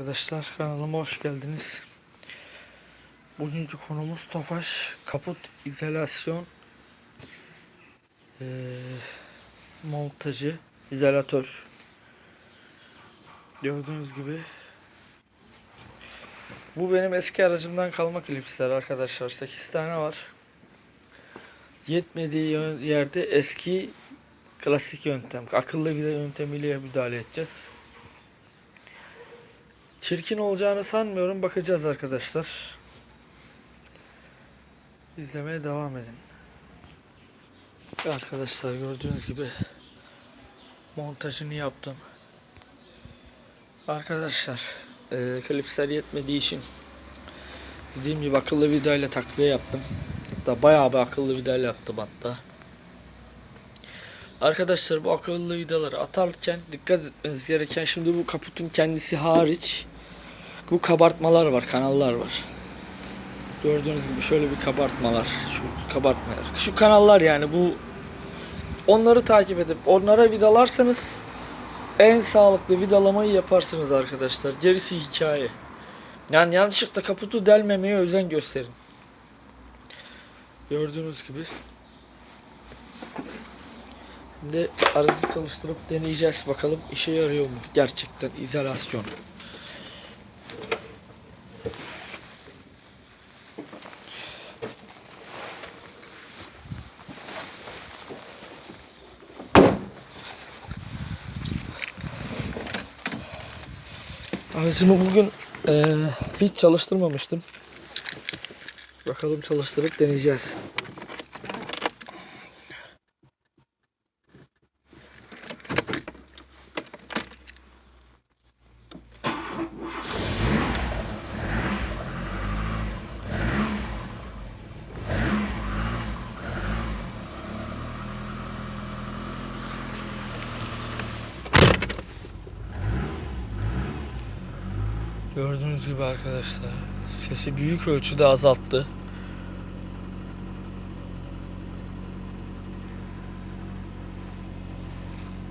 Arkadaşlar kanalıma hoş geldiniz. Bugünkü konumuz Tofaş kaput izolasyon eee, montajı izolatör. Gördüğünüz gibi bu benim eski aracımdan kalma klipsler arkadaşlar. 8 tane var. Yetmediği yerde eski klasik yöntem, akıllı vida yöntemiyle müdahale edeceğiz. Çirkin olacağını sanmıyorum. Bakacağız arkadaşlar. İzlemeye devam edin. Arkadaşlar gördüğünüz gibi montajını yaptım. Arkadaşlar eee klipsler yetmediği için dediğim gibi akıllı vidayla takviye yaptım. Hatta bayağı bir akıllı vidayla yaptım hatta. Arkadaşlar bu akıllı vidaları atarken dikkat etmeniz gereken şimdi bu kaputun kendisi hariç bu kabartmalar var, kanallar var. Gördüğünüz gibi şöyle bir kabartmalar, şu kabartmalar. Şu kanallar yani bu onları takip edip onlara vidalarsanız en sağlıklı vidalamayı yaparsınız arkadaşlar. Gerisi hikaye. Yani yanlışlıkla kaputu delmemeye özen gösterin. Gördüğünüz gibi. Şimdi aracı çalıştırıp deneyeceğiz bakalım işe yarıyor mu gerçekten izolasyon. Aracımı bugün eee, hiç çalıştırmamıştım. Bakalım çalıştırıp deneyeceğiz. Gördüğünüz gibi arkadaşlar sesi büyük ölçüde azalttı.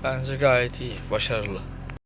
Bence gayet iyi, başarılı.